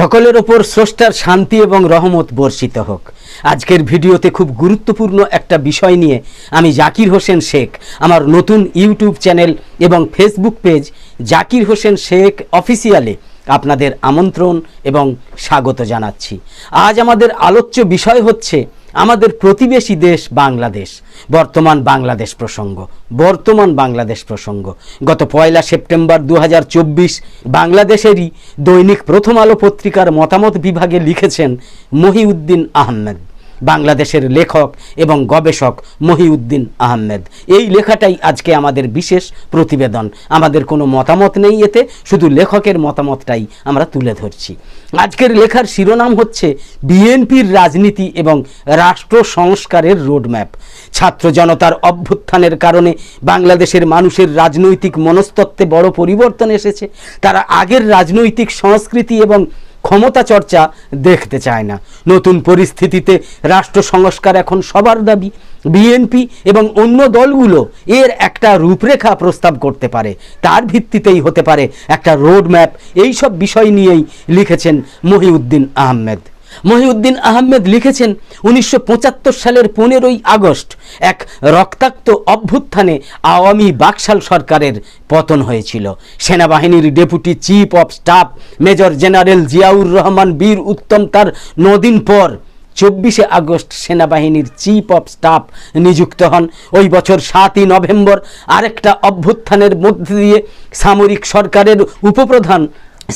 সকলের ওপর স্রষ্টার শান্তি এবং রহমত বর্ষিত হোক। আজকের ভিডিওতে খুব গুরুত্বপূর্ণ একটা বিষয় নিয়ে আমি জাকির হোসেন শেখ, আমার নতুন ইউটিউব চ্যানেল এবং ফেসবুক পেজ জাকির হোসেন শেখ অফিসিয়ালে আপনাদের আমন্ত্রণ এবং স্বাগত জানাচ্ছি। আজ আমাদের আলোচ্য বিষয় হচ্ছে আমাদের প্রতিবেশী দেশ বাংলাদেশ, বর্তমান বাংলাদেশ প্রসঙ্গ, বর্তমান বাংলাদেশ প্রসঙ্গ। গত পয়লা সেপ্টেম্বর দু হাজার চব্বিশ বাংলাদেশেরই দৈনিক প্রথম আলো পত্রিকার মতামত বিভাগে লিখেছেন মহিউদ্দিন আহমেদ। বাংলাদেশের লেখক এবং গবেষক মহিউদ্দিন আহমেদ। এই লেখাটাই আজকে আমাদের বিশেষ প্রতিবেদন। আমাদের কোনো মতামত নেই এতে, শুধু লেখকের মতামতটাই আমরা তুলে ধরছি। আজকের লেখার শিরোনাম হচ্ছে বিএনপির রাজনীতি এবং রাষ্ট্র সংস্কারের রোডম্যাপ। ছাত্র জনতার অভ্যুত্থানের কারণে বাংলাদেশের মানুষের রাজনৈতিক মনস্তত্ত্বে বড় পরিবর্তন এসেছে। তারা আগের রাজনৈতিক সংস্কৃতি এবং ক্ষমতা চর্চা দেখতে চায় না। নতুন পরিস্থিতিতে রাষ্ট্র সংস্কার এখন সবার দাবি। বিএনপি এবং অন্য দলগুলো এর একটা রূপরেখা প্রস্তাব করতে পারে। তার ভিত্তিতেই হতে পারে একটা রোড ম্যাপ এইসব বিষয় নিয়েই লিখেছেন মহিউদ্দিন আহমেদ। মহিউদ্দিন আহমেদ লিখেছেন উনিশশো পঁচাত্তর সালের পনেরোই আগস্ট এক রক্তাক্ত অভ্যুত্থানে আওয়ামী বাকশাল সরকারের পতন হয়েছিল। সেনাবাহিনীর deputy chief of staff major general Ziaur Rahman Bir Uttam তার নদিন পর চব্বিশে আগস্ট সেনাবাহিনীর চিফ অফ স্টাফ নিযুক্ত হন। ওই বছর সাতই নভেম্বর আরেকটা অভ্যুত্থানের মধ্যে দিয়ে সামরিক সরকারের উপপ্রধান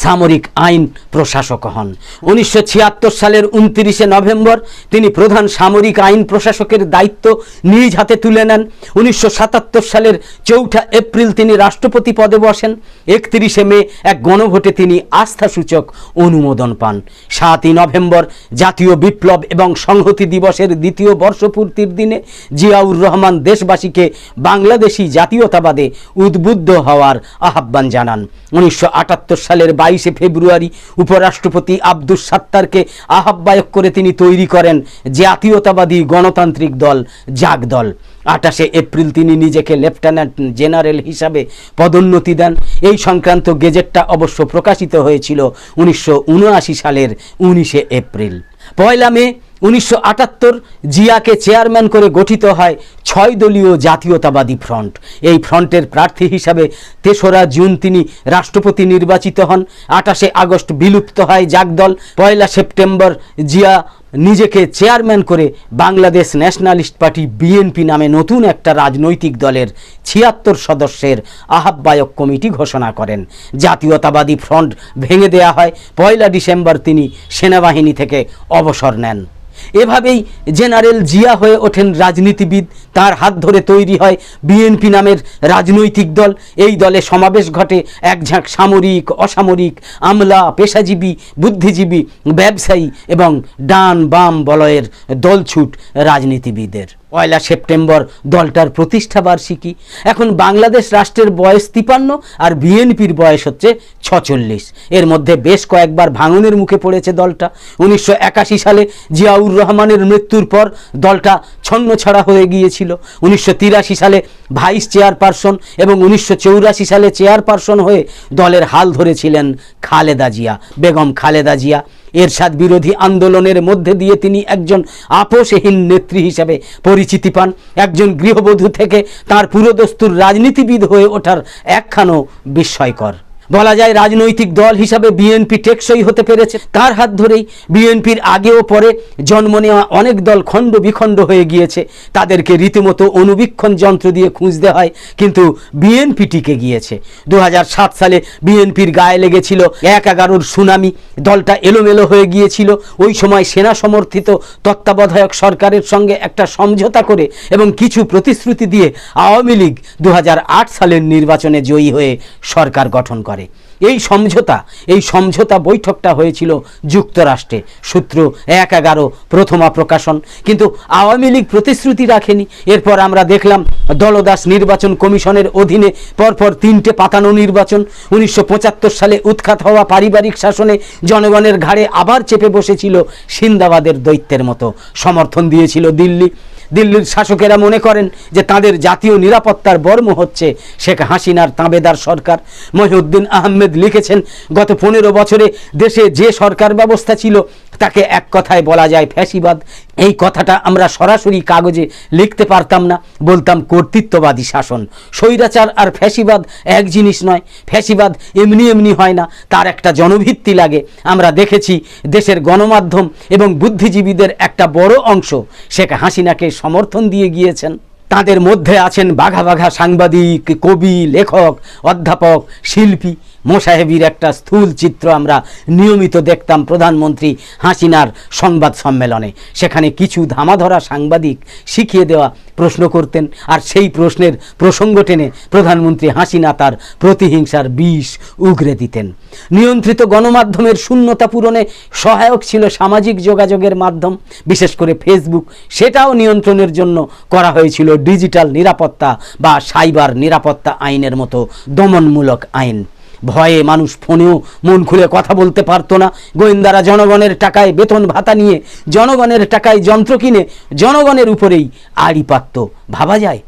সামরিক আইন প্রশাসক হন। উনিশশো ছিয়াত্তর সালের উনত্রিশে নভেম্বর তিনি প্রধান সামরিক আইন প্রশাসকের দায়িত্ব নিজ হাতে তুলে নেন। উনিশশো সাতাত্তর সালের চৌঠা এপ্রিল তিনি রাষ্ট্রপতি পদে বসেন। একত্রিশে মে এক গণভোটে তিনি আস্থাসূচক অনুমোদন পান। সাতই নভেম্বর জাতীয় বিপ্লব এবং সংহতি দিবসের দ্বিতীয় বর্ষপূর্তির দিনে জিয়াউর রহমান দেশবাসীকে বাংলাদেশি জাতীয়তাবাদে উদ্বুদ্ধ হওয়ার আহ্বান জানান। উনিশশো আটাত্তর সালের বাইশে ফেব্রুয়ারি উপরাষ্ট্রপতি আব্দুস সাত্তারকে আহ্বায়ক করে তিনি তৈরি করেন জাতীয়তাবাদী গণতান্ত্রিক দল, জাগ দল। আঠাশে এপ্রিল তিনি নিজেকে লেফটেন্যান্ট জেনারেল হিসাবে পদোন্নতি দেন। এই সংক্রান্ত গেজেটটা অবশ্য প্রকাশিত হয়েছিল উনিশশো উনআশি সালের উনিশে এপ্রিল। পয়লা মে উনিশশো আটাত্তর জিয়াকে চেয়ারম্যান করে গঠিত হয় ছয় দলীয় জাতীয়তাবাদী ফ্রন্ট। এই ফ্রন্টের প্রার্থী হিসাবে তেসরা জুন তিনি রাষ্ট্রপতি নির্বাচিত হন, আঠাশে আগস্ট বিলুপ্ত হয় জাগদল, পয়লা সেপ্টেম্বর জিয়া নিজেকে চেয়ারম্যান করে বাংলাদেশ ন্যাশনালিস্ট পার্টি বিএনপি নামে নতুন একটা রাজনৈতিক দলের ছিয়াত্তর সদস্যের আহ্বায়ক কমিটি ঘোষণা করেন। জাতীয়তাবাদী ফ্রন্ট ভেঙে দেয়া হয়, পয়লা ডিসেম্বর তিনি সেনাবাহিনী থেকে অবসর নেন। এভাবেই জেনারেল জিয়া হয়ে ওঠেন রাজনীতিবিদ। তার হাত ধরে তৈরি হয় বিএনপি নামের রাজনৈতিক দল। এই দলে সমাবেশ ঘটে একঝাঁক সামরিক, অসামরিক, আমলা, পেশাজীবী, বুদ্ধিজীবী, ব্যবসায়ী এবং ডান বাম বলয়ের দলছুট রাজনীতিবিদের। পয়লা সেপ্টেম্বর দলটার প্রতিষ্ঠা বার্ষিকী। এখন বাংলাদেশ রাষ্ট্রের বয়স তিপান্ন আর বিএনপির বয়স হচ্ছে ছচল্লিশ। এর মধ্যে বেশ কয়েকবার ভাঙনের মুখে পড়েছে দলটা। উনিশশো একাশি সালে জিয়াউর রহমানের মৃত্যুর পর দলটা ছন্নছাড়া হয়ে গিয়েছিল। উনিশশো তিরাশি সালে ভাইস চেয়ারপারসন এবং উনিশশো সালে চেয়ারপারসন হয়ে দলের হাল ধরেছিলেন খালেদা জিয়া, বেগম খালেদা জিয়া। এরশাদ বিরোধী আন্দোলনের মধ্যে দিয়ে তিনি একজন আপোষহীন নেত্রী হিসেবে পরিচিতি পান। একজন গৃহবধূ থেকে তার পুরোদস্তুর রাজনীতিবিদ হয়ে ওঠার একখানো বিস্ময়কর। বলা যায় রাজনৈতিক দল হিসাবে বিএনপি টেকসই হতে পেরেছে। তার হাত ধরেই বিএনপির আগে ও পরে জন্ম নেওয়া অনেক দল খণ্ড বিখণ্ড হয়ে গিয়েছে। তাদেরকে রীতিমতো অনুবীক্ষণ যন্ত্র দিয়ে খুঁজতে হয়, কিন্তু বিএনপি টিকে গিয়েছে। দু হাজার সাত সালে বিএনপির গায়ে লেগেছিল এক এগারোর সুনামি। দলটা এলোমেলো হয়ে গিয়েছিল। ওই সময় সেনা সমর্থিত তত্ত্বাবধায়ক সরকারের সঙ্গে একটা সমঝোতা করে এবং কিছু প্রতিশ্রুতি দিয়ে আওয়ামী লীগ দু হাজার আট সালের নির্বাচনে জয়ী হয়ে সরকার গঠন করে। এই সমঝোতা এই সমঝোতা বৈঠকটা হয়েছিল যুক্তরাষ্ট্রে। সূত্র এক এগারো, প্রথমা প্রকাশন। কিন্তু আওয়ামী লীগ প্রতিশ্রুতি রাখেনি। এরপর আমরা দেখলাম দলদাস নির্বাচন কমিশনের অধীনে পরপর তিনটে পাতানো নির্বাচন। উনিশশো পঁচাত্তর সালে উৎখাত হওয়া পারিবারিক শাসনে জনগণের ঘাড়ে আবার চেপে বসেছিল সিন্দাবাদের দৈত্যের মতো। সমর্থন দিয়েছিল দিল্লি। দিল্লির শাসকেরা মনে করেন যে তাদের জাতীয় নিরাপত্তার বর্ম হচ্ছে শেখ হাসিনার তাঁবেদার সরকার। মহিউদ্দিন আহমেদ লিখেছেন, গত পনেরো বছরে দেশে যে সরকার ব্যবস্থা ছিল তাকে এক কথায় বলা যায় ফ্যাসিবাদ। এই কথাটা আমরা সরাসরি কাগজে লিখতে পারতাম না। বলতাম, কর্তৃত্ববাদী শাসন। স্বৈরাচার আর ফ্যাসিবাদ এক জিনিস নয়। ফ্যাসিবাদ এমনি এমনি হয় না। তার একটা জনভিত্তি লাগে। আমরা দেখেছি দেশের গণমাধ্যম এবং বুদ্ধিজীবীদের একটা বড় অংশ শেখ হাসিনাকে সমর্থন দিয়ে গিয়েছেন। তাদের মধ্যে আছেন বাঘা বাঘা সাংবাদিক, কবি, লেখক, অধ্যাপক, শিল্পী। মোসাহেবির একটা স্থূল চিত্র আমরা নিয়মিত দেখতাম প্রধানমন্ত্রী হাসিনার সংবাদ সম্মেলনে। সেখানে কিছু ধামাধরা সাংবাদিক শিখিয়ে দেওয়া প্রশ্ন করতেন আর সেই প্রশ্নের প্রসঙ্গ টেনে প্রধানমন্ত্রী হাসিনা তার প্রতিহিংসার বিষ উগরে দিতেন। নিয়ন্ত্রিত গণমাধ্যমের শূন্যতা পূরণে সহায়ক ছিল সামাজিক যোগাযোগের মাধ্যম। বিশেষ করে ফেসবুক, সেটাও নিয়ন্ত্রণের জন্য করা হয়েছিল ডিজিটাল নিরাপত্তা বা সাইবার নিরাপত্তা আইনের মতো দমনমূলক আইন। ভয়ে মানুষ ফোনেও মন খুলে কথা বলতে পারতো না। গোয়েন্দারা জনগণের টাকায় বেতন ভাতা নিয়ে, জনগণের টাকায় যন্ত্র কিনে, জনগণের উপরেই আড়ি পাত ভাবা যায়?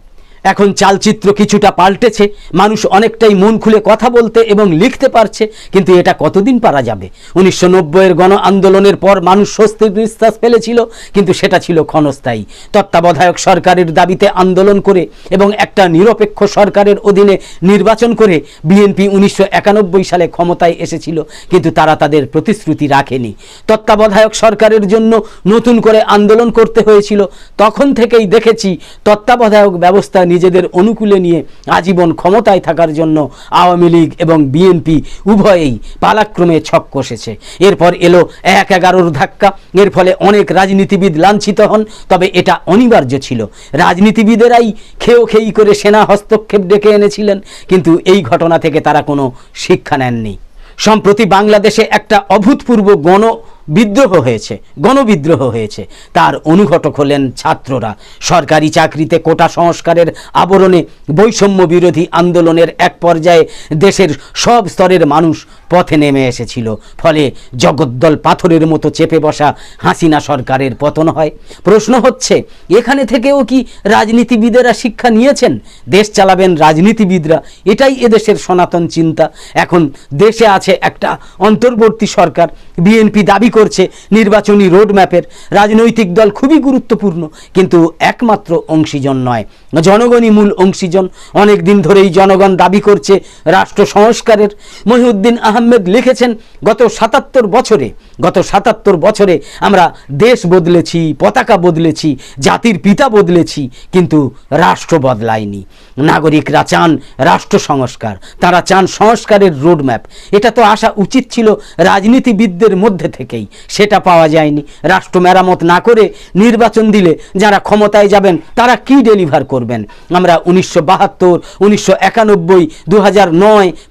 এখন চালচিত্র কিছুটা পাল্টেছে। মানুষ অনেকটাই মন খুলে কথা বলতে এবং লিখতে পারছে, কিন্তু এটা কতদিন পারা যাবে? উনিশশো নব্বইয়ের গণ আন্দোলনের পর মানুষ স্বস্তির নিঃশ্বাস ফেলেছিল, কিন্তু সেটা ছিল ক্ষণস্থায়ী। তত্ত্বাবধায়ক সরকারের দাবিতে আন্দোলন করে এবং একটা নিরপেক্ষ সরকারের অধীনে নির্বাচন করে বিএনপি উনিশশো একানব্বই সালে ক্ষমতায় এসেছিল, কিন্তু তারা তাদের প্রতিশ্রুতি রাখেনি। তত্ত্বাবধায়ক সরকারের জন্য নতুন করে আন্দোলন করতে হয়েছিল, তখন থেকেই দেখেছি তত্ত্বাবধায়ক ব্যবস্থা নিজেদের অনুকূলে নিয়ে আজীবন ক্ষমতায় থাকার জন্য আওয়ামী লীগ এবং বিএনপি উভয়েই পালাক্রমে ছক কষেছে। এরপর এলো এক এগারোর ধাক্কা। এর ফলে অনেক রাজনীতিবিদ লাঞ্ছিত হন, তবে এটা অনিবার্য ছিল। রাজনীতিবিদেরাই খেয়েও খেই করে সেনা হস্তক্ষেপ ডেকে এনেছিলেন, কিন্তু এই ঘটনা থেকে তারা কোনো শিক্ষা নেননি। সম্প্রতি বাংলাদেশে একটা অভূতপূর্ব গণ বিদ্রোহ হয়েছে, গণবিদ্রোহ হয়েছে। তার অনুঘটক হলেন ছাত্ররা। সরকারি চাকরিতে কোটা সংস্কারের আবরণে বৈষম্য বিরোধী আন্দোলনের এক পর্যায়ে দেশের সব স্তরের মানুষ পথে নেমে এসেছিল। ফলে জগদ্দল পাথরের মতো চেপে বসা হাসিনা সরকারের পতন হয়। প্রশ্ন হচ্ছে, এখানে থেকেও কি রাজনীতিবিদেরা শিক্ষা নিয়েছেন? দেশ চালাবেন রাজনীতিবিদরা, এটাই এদেশের সনাতন চিন্তা। এখন দেশে আছে একটা অন্তর্বর্তী সরকার, বিএনপি দাবি করছে নির্বাচনী রোডম্যাপের। রাজনৈতিক দল খুবই গুরুত্বপূর্ণ, কিন্তু একমাত্র অংশীজন নয়, জনগণই মূল অংশীজন। অনেক দিন ধরেই জনগণ দাবি করছে রাষ্ট্র সংস্কারের। মহিউদ্দিন আহমেদ লিখেছেন, গত সাতাত্তর বছরে, গত সাতাত্তর বছরে আমরা দেশ বদলেছি, পতাকা বদলেছি, জাতির পিতা বদলেছি, কিন্তু রাষ্ট্র বদলায়নি। নাগরিকরা চান রাষ্ট্র সংস্কার, তারা চান সংস্কারের রোডম্যাপ এটা তো আসা উচিত ছিল রাজনীতিবিদদের মধ্যে থেকেই, সেটা পাওয়া যায়নি। রাষ্ট্র মেরামত না করে নির্বাচন দিলে যারা ক্ষমতায় যাবেন, তারা কি ডেলিভার করবেন? আমরা উনিশশো বাহাত্তর, উনিশশো একানব্বই দু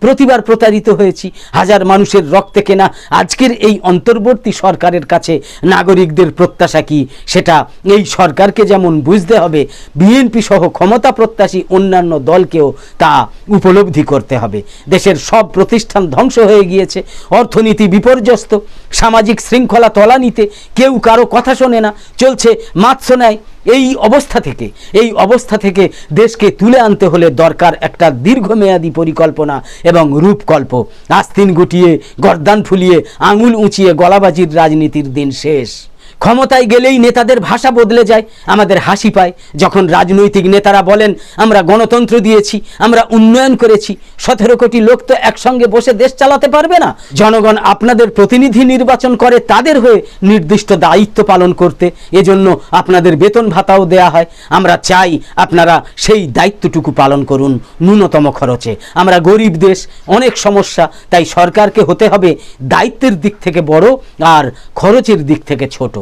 প্রতিবার প্রতারিত হয়েছি। হাজার মানুষের রক্তে কেনা আজকের এই অন্তর্বর্তী সরকারের কাছে নাগরিকদের প্রত্যাশা কি? সেটা এই সরকারকে যেমন বুঝতে হবে, বিএনপি সহ ক্ষমতা প্রত্যাশী অন্যান্য দলকেও তা উপলব্ধি করতে হবে। দেশের সব প্রতিষ্ঠান ধ্বংস হয়ে গিয়েছে, অর্থনীতি বিপর্যস্ত, সামাজিক শৃঙ্খলা তলানিতে কেউ কারও কথা শোনে না, চলছে মাৎস্য নেয় এই অবস্থা থেকে, এই অবস্থা থেকে দেশকে তুলে আনতে হলে দরকার একটা দীর্ঘমেয়াদী পরিকল্পনা এবং রূপকল্প। আস্তিন গুটিয়ে, গর্দান ফুলিয়ে, আঙুল উঁচিয়ে গলাবাজির রাজনীতির দিন শেষ। ক্ষমতায় গেলেই নেতাদের ভাষা বদলে যায়, আমাদের হাসি পায়। যখন রাজনৈতিক নেতারা বলেন, আমরা গণতন্ত্র দিয়েছি, আমরা উন্নয়ন করেছি, সতেরো কোটি লোক তো একসঙ্গে বসে দেশ চালাতে পারবে না। জনগণ আপনাদের প্রতিনিধি নির্বাচন করে তাদের হয়ে নির্দিষ্ট দায়িত্ব পালন করতে। এজন্য আপনাদের বেতন ভাতাও দেয়া হয়। আমরা চাই আপনারা সেই দায়িত্বটুকু পালন করুন ন্যূনতম খরচে। আমরা গরিব দেশ, অনেক সমস্যা, তাই সরকারকে হতে হবে দায়িত্বের দিক থেকে বড় আর খরচের দিক থেকে ছোট।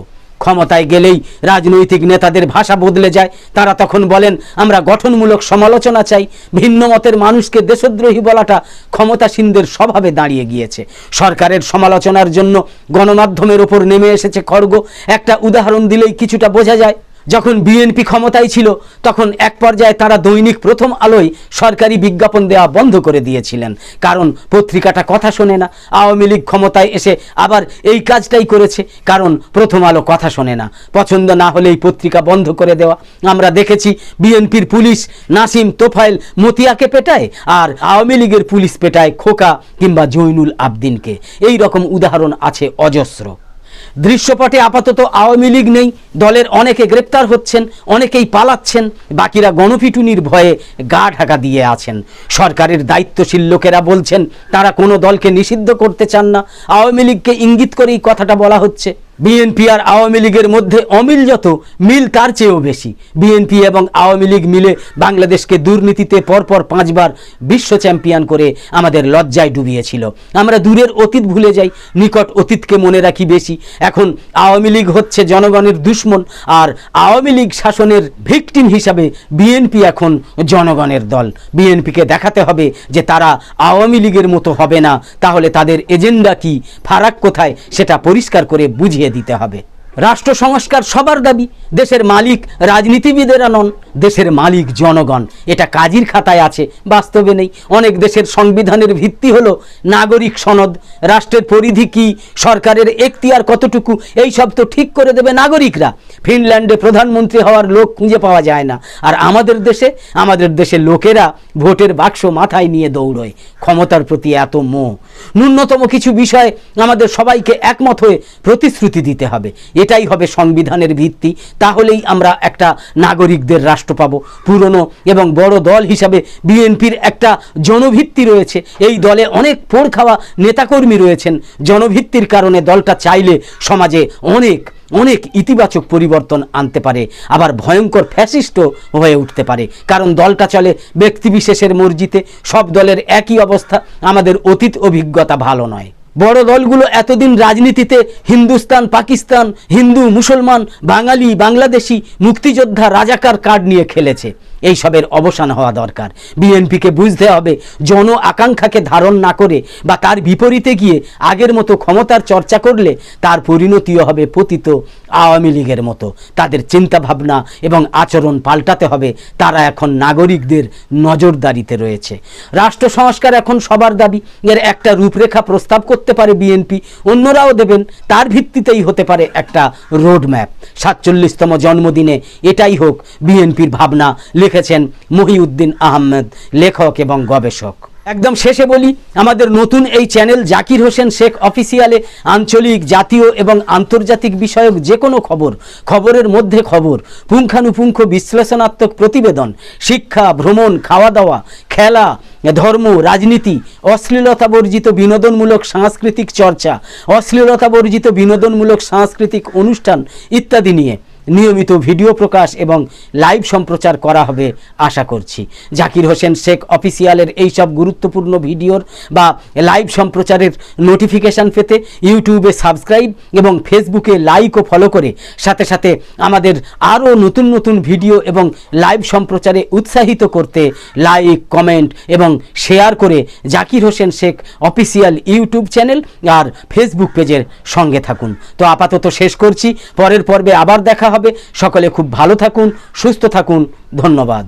ক্ষমতায় গেলেই রাজনৈতিক নেতাদের ভাষা বদলে যায়। তারা তখন বলেন, আমরা গঠনমূলক সমালোচনা চাই। ভিন্ন মতের মানুষকে দেশদ্রোহী বলাটা ক্ষমতাসীনদের স্বভাবে দাঁড়িয়ে গিয়েছে। সরকারের সমালোচনার জন্য গণমাধ্যমের ওপর নেমে এসেছে খড়গ। একটা উদাহরণ দিলেই কিছুটা বোঝা যায়। যখন বিএনপি ক্ষমতায় ছিল, তখন এক পর্যায়ে তারা দৈনিক প্রথম আলোয় সরকারি বিজ্ঞাপন দেওয়া বন্ধ করে দিয়েছিলেন। কারণ পত্রিকাটা কথা শোনে না, আওয়ামী লীগ ক্ষমতায় এসে আবার এই কাজটাই করেছে, কারণ প্রথম আলো কথা শোনে না। পছন্দ না হলেই পত্রিকা বন্ধ করে দেওয়া। আমরা দেখেছি বিএনপির পুলিশ নাসিম তোফাইল মতিয়াকে পেটায় আর আওয়ামী লীগের পুলিশ পেটায় খোকা কিংবা জৈনুল আবদিনকে। এই রকম উদাহরণ আছে অজস্র। দৃশ্যপটে আপাতত আওয়ামী লীগ নেই দলের অনেকে গ্রেপ্তার হচ্ছেন, অনেকেই পালাচ্ছেন, বাকিরা গণপিটুনির ভয়ে গা ঢাকা দিয়ে আছেন। সরকারের দায়িত্বশীল লোকেরা বলছেন, তারা কোনো দলকে নিষিদ্ধ করতে চান না। আওয়ামী লীগকে ইঙ্গিত করেই কথাটা বলা হচ্ছে। বিএনপি আর আওয়ামী লীগের মধ্যে অমিল যত, মিল তার চেয়েও বেশি। বিএনপি এবং আওয়ামী লীগ মিলে বাংলাদেশকে দুর্নীতিতে পরপর পাঁচবার বিশ্ব চ্যাম্পিয়ন করে আমাদের লজ্জায় ডুবিয়েছিল। আমরা দূরের অতীত ভুলে যাই, নিকট অতীতকে মনে রাখি বেশি। এখন আওয়ামী লীগ হচ্ছে জনগণের দুশ্মন আর আওয়ামী লীগ শাসনের ভিকটিম হিসাবে বিএনপি এখন জনগণের দল। বিএনপিকে দেখাতে হবে যে তারা আওয়ামী লীগের মতো হবে না। তাহলে তাদের এজেন্ডা কি? ফারাক কোথায়? সেটা পরিষ্কার করে বুঝিয়ে দিতে হবে। রাষ্ট্র সংস্কার সবার দাবি, দেশের মালিক রাজনীতিবিদেরা নন দেশের মালিক জনগণ। এটা কাজীর খাতায় আছে, বাস্তবে নেই। অনেক দেশের সংবিধানের ভিত্তি হলো নাগরিক সনদ। রাষ্ট্রের পরিধি কি, সরকারের এখতিয়ার কতটুকু এই সব তো ঠিক করে দেবে নাগরিকরা। ফিনল্যান্ডে প্রধানমন্ত্রী হওয়ার লোক খুঁজে পাওয়া যায় না। আর আমাদের দেশে, আমাদের দেশের লোকেরা ভোটের বাক্স মাথায় নিয়ে দৌড়য়। ক্ষমতার প্রতি এত মোহ। ন্যূনতম কিছু বিষয়ে আমাদের সবাইকে একমত হয়ে প্রতিশ্রুতি দিতে হবে। এটাই হবে সংবিধানের ভিত্তি। তাহলেই আমরা একটা নাগরিকদের রাষ্ট্র পাবো। পুরনো এবং বড় দল হিসাবে বিএনপির একটা জনভিত্তি রয়েছে। এই দলে অনেক পোড় খাওয়া নেতাকর্মী রয়েছেন। জনভিত্তির কারণে দলটা চাইলে সমাজে অনেক অনেক ইতিবাচক পরিবর্তন আনতে পারে। আবার ভয়ঙ্কর ফ্যাসিস্ট হয়ে উঠতে পারে। কারণ দলটা চলে ব্যক্তিবিশেষের মর্জিতে। সব দলের একই অবস্থা। আমাদের অতীত অভিজ্ঞতা ভালো নয়। বড় দলগুলো এতদিন রাজনীতিতে হিন্দুস্তান, পাকিস্তান, হিন্দু, মুসলমান, বাঙালি, বাংলাদেশি, মুক্তিযোদ্ধা, রাজাকার কার্ড নিয়ে খেলেছে। এই সবের অবসান হওয়া দরকার। বিএনপিকে বুঝতে হবে, জন আকাঙ্ক্ষাকে ধারণ না করে বা তার বিপরীতে গিয়ে আগের মতো ক্ষমতার চর্চা করলে তার পরিণতিও হবে পতিত আওয়ামী লীগের মতো। তাদের চিন্তা ভাবনা এবং আচরণ পাল্টাতে হবে, তারা এখন নাগরিকদের নজরদারিতে রয়েছে। রাষ্ট্র সংস্কার এখন সবার দাবি, এর একটা রূপরেখা প্রস্তাব করতে পারে বিএনপি, অন্যরাও দেবেন, তার ভিত্তিতেই হতে পারে একটা রোড ম্যাপ সাতচল্লিশতম জন্মদিনে এটাই হোক বিএনপির ভাবনা লিখেছেন মহিউদ্দিন আহমেদ, লেখক এবং গবেষক। একদম শেষে বলি, আমাদের নতুন এই চ্যানেল জাকির হোসেন শেখ অফিসিয়ালে আঞ্চলিক, জাতীয় এবং আন্তর্জাতিক বিষয়ক যে কোনো খবর, খবরের মধ্যে খবর, পুঙ্খানুপুঙ্খ বিশ্লেষণাত্মক প্রতিবেদন, শিক্ষা, ভ্রমণ খাওয়া দাওয়া খেলা, ধর্ম, রাজনীতি অশ্লীলতা বর্জিত বিনোদনমূলক সাংস্কৃতিক চর্চা অশ্লীলতা বর্জিত বিনোদনমূলক সাংস্কৃতিক অনুষ্ঠান ইত্যাদি নিয়ে। নিয়মিত ভিডিও প্রকাশ এবং লাইভ সম্প্রচার করা হবে আশা করছি। জাকির হোসেন শেখ অফিসিয়ালের এই সব গুরুত্বপূর্ণ ভিডিওর বা লাইভ সম্প্রচারের নোটিফিকেশান পেতে ইউটিউবে সাবস্ক্রাইব এবং ফেসবুকে লাইক ও ফলো করে সাথে সাথে আমাদের আরও নতুন নতুন ভিডিও এবং লাইভ সম্প্রচারে উৎসাহিত করতে লাইক, কমেন্ট এবং শেয়ার করে Zakir Hossain Sheikh official YouTube channel আর ফেসবুক পেজের সঙ্গে থাকুন। তো আপাতত শেষ করছি। পরের পর্বে আবার দেখা হবে। সকলে খুব ভালো থাকুন সুস্থ থাকুন। ধন্যবাদ।